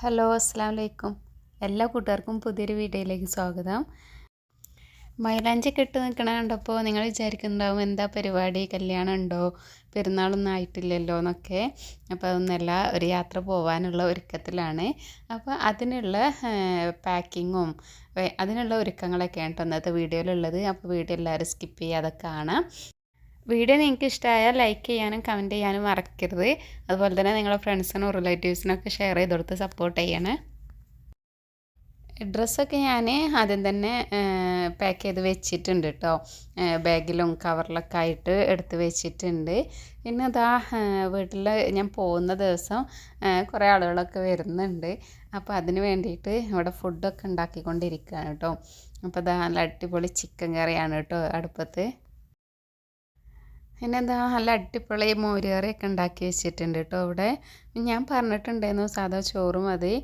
Hello അസ്സാം വലൈക്കും എല്ലാ കൂട്ടുകാർക്കും പുതിയൊരു വീഡിയോയിലേക്ക് സ്വാഗതം. മൈലാഞ്ചി കെട്ട് നിൽക്കണ കണ്ടപ്പോൾ നിങ്ങൾ വിചാരിക്കുന്നുണ്ടാവും എന്താ പരിപാടി? കല്യാണം ഉണ്ടോ? പെരുന്നാളൊന്നും ആയിട്ടില്ലല്ലോ എന്നൊക്കെ. അപ്പോൾ അതൊന്നല്ല ഒരു യാത്ര പോകാനുള്ള ഒരുക്കത്തിലാണ്. അപ്പോൾ അതിനുള്ള പാക്കിങ്ങും അതിനുള്ള ഒരുക്കങ്ങളൊക്കെയാണ് ഇന്നത്തെ വീഡിയോയിലുള്ളത്. അപ്പോൾ വീഡിയോ എല്ലാവരും സ്കിപ്പ് ചെയ്യാതെ കാണാം. വീഡിയോ നിങ്ങൾക്ക് ഇഷ്ടമായാൽ ലൈക്ക് ചെയ്യാനും കമന്റ് ചെയ്യാനും മറക്കരുത്. അതുപോലെ തന്നെ നിങ്ങളുടെ ഫ്രണ്ട്സിനും റിലേറ്റീവ്സിനൊക്കെ ഷെയർ ചെയ്ത് കൊടുത്ത് സപ്പോർട്ട് ചെയ്യണേ. ഡ്രസ്സൊക്കെ ഞാൻ ആദ്യം തന്നെ പാക്ക് ചെയ്ത് വെച്ചിട്ടുണ്ട് കേട്ടോ ബാഗിലും കവറിലൊക്കെ ആയിട്ട് എടുത്ത് വെച്ചിട്ടുണ്ട്. പിന്നെ അതാ വീട്ടിൽ ഞാൻ പോകുന്ന ദിവസം കുറേ ആളുകളൊക്കെ വരുന്നുണ്ട്. അപ്പോൾ അതിന് വേണ്ടിയിട്ട് ഇവിടെ ഫുഡൊക്കെ ഉണ്ടാക്കിക്കൊണ്ടിരിക്കുകയാണ് കേട്ടോ അപ്പോൾ അതാ നല്ല അടിപൊളി ചിക്കൻ കറിയാണ് കേട്ടോ അടുപ്പത്ത്. പിന്നെ എന്താ നല്ല അടിപൊളി മോരുകറിയൊക്കെ ഉണ്ടാക്കി വെച്ചിട്ടുണ്ട് കേട്ടോ ഇവിടെ. ഞാൻ പറഞ്ഞിട്ടുണ്ടായിരുന്നു സാധാ ചോറ് മതി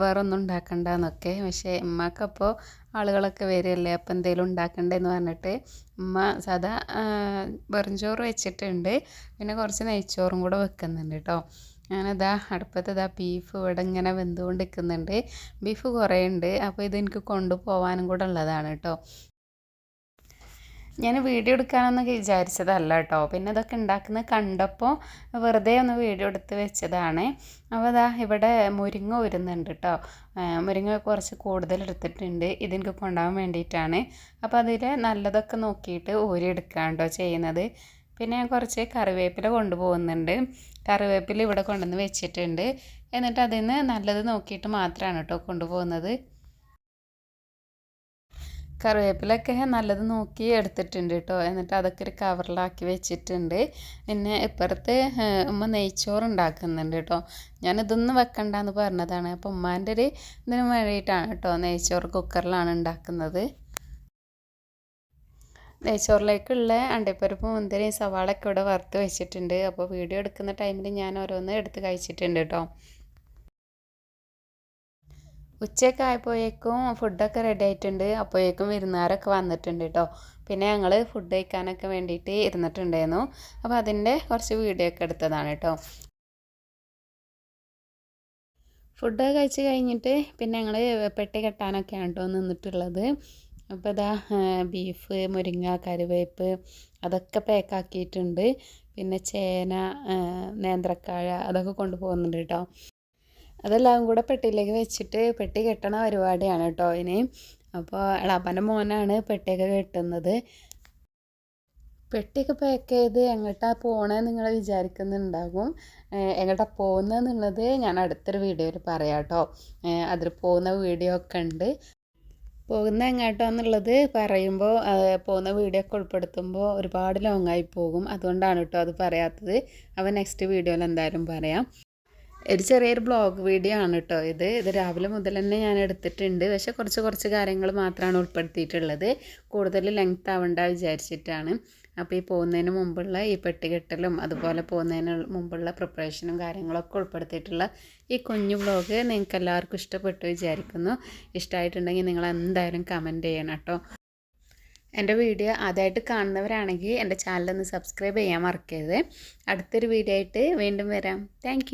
വേറെ ഒന്നും ഉണ്ടാക്കണ്ടെന്നൊക്കെ. പക്ഷേ ഉമ്മക്കപ്പോൾ ആളുകളൊക്കെ വരികയല്ലേ അപ്പോൾ എന്തെങ്കിലും ഉണ്ടാക്കണ്ടെന്ന് പറഞ്ഞിട്ട് ഉമ്മ സാധാ വെറും ചോറ് വെച്ചിട്ടുണ്ട്. പിന്നെ കുറച്ച് നെയ്ച്ചോറും കൂടെ വെക്കുന്നുണ്ട് കേട്ടോ. ഞാനതാ അടുപ്പത്ത് ഇതാ ബീഫ് ഇവിടെ ഇങ്ങനെ വെന്തുകൊണ്ട് നിൽക്കുന്നുണ്ട് ബീഫ് കുറേ ഉണ്ട് അപ്പോൾ ഇത് എനിക്ക് കൊണ്ടുപോകാനും കൂടെ ഉള്ളതാണ് കേട്ടോ. ഞാൻ വീഡിയോ എടുക്കാനൊന്നും വിചാരിച്ചതല്ല കേട്ടോ. പിന്നെ ഇതൊക്കെ ഉണ്ടാക്കുന്നത് കണ്ടപ്പോൾ വെറുതെ ഒന്ന് വീഡിയോ എടുത്ത് വെച്ചതാണ്. അപ്പോൾ അതാ ഇവിടെ മുരിങ്ങ വരുന്നുണ്ട് കേട്ടോ. മുരിങ്ങ കുറച്ച് കൂടുതൽ എടുത്തിട്ടുണ്ട്. ഇതെനിക്ക് കൊണ്ടുപോകാൻ വേണ്ടിയിട്ടാണ്. അപ്പോൾ അതിൽ നല്ലതൊക്കെ നോക്കിയിട്ട് ഊരി എടുക്കുകയാണ് ചെയ്യുന്നത്. പിന്നെ ഞാൻ കുറച്ച് കറിവേപ്പില കൊണ്ടുപോകുന്നുണ്ട്. കറിവേപ്പില ഇവിടെ കൊണ്ടുവന്ന് വെച്ചിട്ടുണ്ട്. എന്നിട്ട് അതിൽ നിന്ന് നല്ലത് നോക്കിയിട്ട് മാത്രമാണ് കേട്ടോ കൊണ്ടുപോകുന്നത്. കറിവേപ്പിലൊക്കെ നല്ലത് നോക്കി എടുത്തിട്ടുണ്ട് കേട്ടോ. എന്നിട്ട് അതൊക്കെ ഒരു കവറിലാക്കി വെച്ചിട്ടുണ്ട്. പിന്നെ ഇപ്പുറത്ത് ഉമ്മ നെയ്ച്ചോറ് ഉണ്ടാക്കുന്നുണ്ട് കേട്ടോ ഞാനിതൊന്നും വെക്കണ്ടെന്ന് പറഞ്ഞതാണ്. അപ്പോൾ ഉമ്മാന്റെ ഒരു ഇതിന് വേണ്ടിയിട്ടാണ് കേട്ടോ നെയ്ച്ചോറ് കുക്കറിലാണ് ഉണ്ടാക്കുന്നത്. നെയ്ച്ചോറിലേക്കുള്ള അണ്ടിപ്പരിപ്പ് മുന്തിരി സവാളൊക്കെ ഇവിടെ വറുത്ത് വെച്ചിട്ടുണ്ട്. അപ്പോൾ വീഡിയോ എടുക്കുന്ന ടൈമിൽ ഞാൻ ഓരോന്ന് എടുത്ത് കഴിച്ചിട്ടുണ്ട് കേട്ടോ. ഉച്ചയൊക്കെ ആയപ്പോഴേക്കും ഫുഡൊക്കെ റെഡി ആയിട്ടുണ്ട്. അപ്പോഴേക്കും വിരുന്നുകാരൊക്കെ വന്നിട്ടുണ്ട് കേട്ടോ പിന്നെ ഞങ്ങൾ ഫുഡ് കഴിക്കാനൊക്കെ വേണ്ടിയിട്ട് ഇരുന്നിട്ടുണ്ടായിരുന്നു. അപ്പോൾ അതിന്റെ കുറച്ച് വീഡിയോ ഒക്കെ എടുത്തതാണ് കേട്ടോ ഫുഡ് കഴിച്ച് കഴിഞ്ഞിട്ട് പിന്നെ ഞങ്ങൾ പെട്ടി കെട്ടാനൊക്കെയാണ് കേട്ടോ നിന്നിട്ടുള്ളത്. അപ്പോൾ ഇതാ ബീഫ് മുരിങ്ങ കരുവേപ്പ് അതൊക്കെ പാക്കാക്കിയിട്ടുണ്ട് പിന്നെ ചേന നേന്ത്രക്കാഴ അതൊക്കെ കൊണ്ടുപോകുന്നുണ്ട് കേട്ടോ അതെല്ലാം കൂടെ പെട്ടിയിലേക്ക് വെച്ചിട്ട് പെട്ടി കെട്ടണ പരിപാടിയാണ് കേട്ടോ ഇനി. അപ്പോൾ എളാപ്പന്റെ മോനാണ് പെട്ടിയൊക്കെ കെട്ടുന്നത്. പെട്ടിയൊക്കെ പാക്ക് ചെയ്ത് എങ്ങോട്ടാണ് പോകണമെന്ന് നിങ്ങൾ വിചാരിക്കുന്നുണ്ടാകും. എങ്ങോട്ടാണ് പോകുന്നതെന്നുള്ളത് ഞാൻ അടുത്തൊരു വീഡിയോയിൽ പറയാം കേട്ടോ അതിൽ പോകുന്ന വീഡിയോ ഒക്കെ ഉണ്ട്. പോകുന്ന എങ്ങോട്ടാന്നുള്ളത് പറയുമ്പോൾ പോകുന്ന വീഡിയോ ഒക്കെ ഉൾപ്പെടുത്തുമ്പോൾ ഒരുപാട് ലോങ്ങായി പോകും. അതുകൊണ്ടാണ് കേട്ടോ അത് പറയാത്തത്. അപ്പോൾ നെക്സ്റ്റ് വീഡിയോയിൽ എന്തായാലും പറയാം. ഒരു ചെറിയൊരു ബ്ലോഗ് വീഡിയോ ആണ് കേട്ടോ ഇത്. ഇത് രാവിലെ മുതൽ തന്നെ ഞാൻ എടുത്തിട്ടുണ്ട്. പക്ഷെ കുറച്ച് കുറച്ച് കാര്യങ്ങൾ മാത്രമാണ് ഉൾപ്പെടുത്തിയിട്ടുള്ളത്. കൂടുതൽ ലെങ്ത് ആവണ്ട വിചാരിച്ചിട്ടാണ്. അപ്പോൾ ഈ പോകുന്നതിന് മുമ്പുള്ള ഈ പെട്ടികെട്ടലും അതുപോലെ പോകുന്നതിന് മുമ്പുള്ള പ്രിപ്പറേഷനും കാര്യങ്ങളൊക്കെ ഉൾപ്പെടുത്തിയിട്ടുള്ള ഈ കുഞ്ഞു ബ്ലോഗ് നിങ്ങൾക്ക് എല്ലാവർക്കും ഇഷ്ടപ്പെട്ടു വിചാരിക്കുന്നു. ഇഷ്ടമായിട്ടുണ്ടെങ്കിൽ നിങ്ങൾ എന്തായാലും കമന്റ് ചെയ്യണം കേട്ടോ എന്റെ വീഡിയോ ആദ്യമായിട്ട് കാണുന്നവരാണെങ്കിൽ എന്റെ ചാനലൊന്ന് സബ്സ്ക്രൈബ് ചെയ്യാൻ മറക്കരുത്. അടുത്തൊരു വീഡിയോ ആയിട്ട് വീണ്ടും വരാം. താങ്ക്